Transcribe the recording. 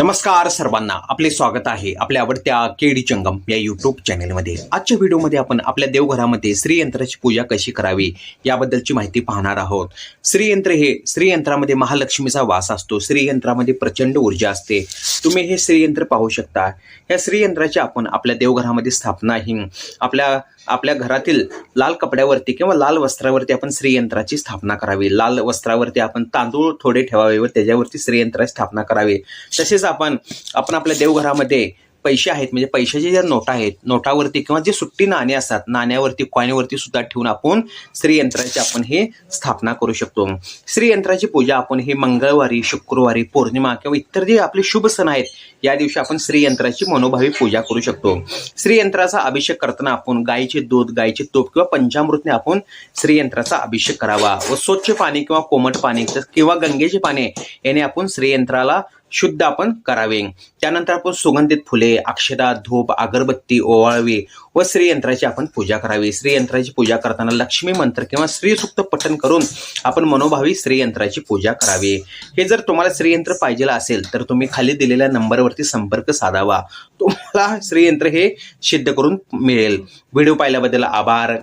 नमस्कार सर्वांना. आपले स्वागत आहे आपल्या आवडत्या केडी चंगम या युट्यूब चॅनेलमध्ये आजच्या व्हिडिओमध्ये आपण आपल्या देवघरामध्ये श्रीयंत्राची पूजा कशी करावी याबद्दलची माहिती पाहणार आहोत. श्रीयंत्र हे श्रीयंत्रामध्ये महालक्ष्मीचा वास असतो. श्रीयंत्रामध्ये प्रचंड ऊर्जा असते. तुम्ही हे श्रीयंत्र पाहू शकता. या श्रीयंत्राची आपण आपल्या देवघरामध्ये स्थापना ही आपल्या आपल्या घरातील लाल कपड्यावरती किंवा लाल वस्त्रावरती आपण श्रीयंत्राची स्थापना करावी. लाल वस्त्रावरती आपण तांदूळ थोडे ठेवावे व त्याच्यावरती श्रीयंत्राची स्थापना करावी. तसेच आपण आपण आपल्या देवघरामध्ये पैसे आहेत म्हणजे पैशाचे ज्या नोटा आहेत नोटावरती किंवा जे सुट्टी नाणे असतात नाण्यावरती कॉईनवरती सुद्धा ठेवून आपण श्रीयंत्राची आपण हे स्थापना करू शकतो. श्रीयंत्राची पूजा आपण हे मंगळवारी शुक्रवारी पौर्णिमा किंवा इतर जे आपले शुभ सण आहेत या दिवशी आपण श्रीयंत्राची मनोभावी पूजा करू शकतो. श्रीयंत्राचा अभिषेक करताना आपण गायीचे दूध गायीचे तूप किंवा पंचामृतने आपण श्रीयंत्राचा अभिषेक करावा व स्वच्छ पाणी किंवा कोमट पाणी किंवा गंगेचे पाणी याने आपण श्रीयंत्राला शुद्ध आपण करावे. त्यानंतर आपण सुगंधित फुले अक्षदा धूप अगरबत्ती ओवाळवी व श्रीयंत्राची आपण पूजा करावी. श्रीयंत्राची पूजा करताना लक्ष्मी मंत्र किंवा श्रीसुक्त पठण करून आपण मनोभावी श्रीयंत्राची पूजा करावी. हे जर तुम्हाला श्रीयंत्र पाहिजे असेल तर तुम्ही खाली दिलेल्या नंबरवरती संपर्क साधावा. तुम्हाला श्रीयंत्र हे सिद्ध करून मिळेल. व्हिडिओ पाहिल्याबद्दल आभार.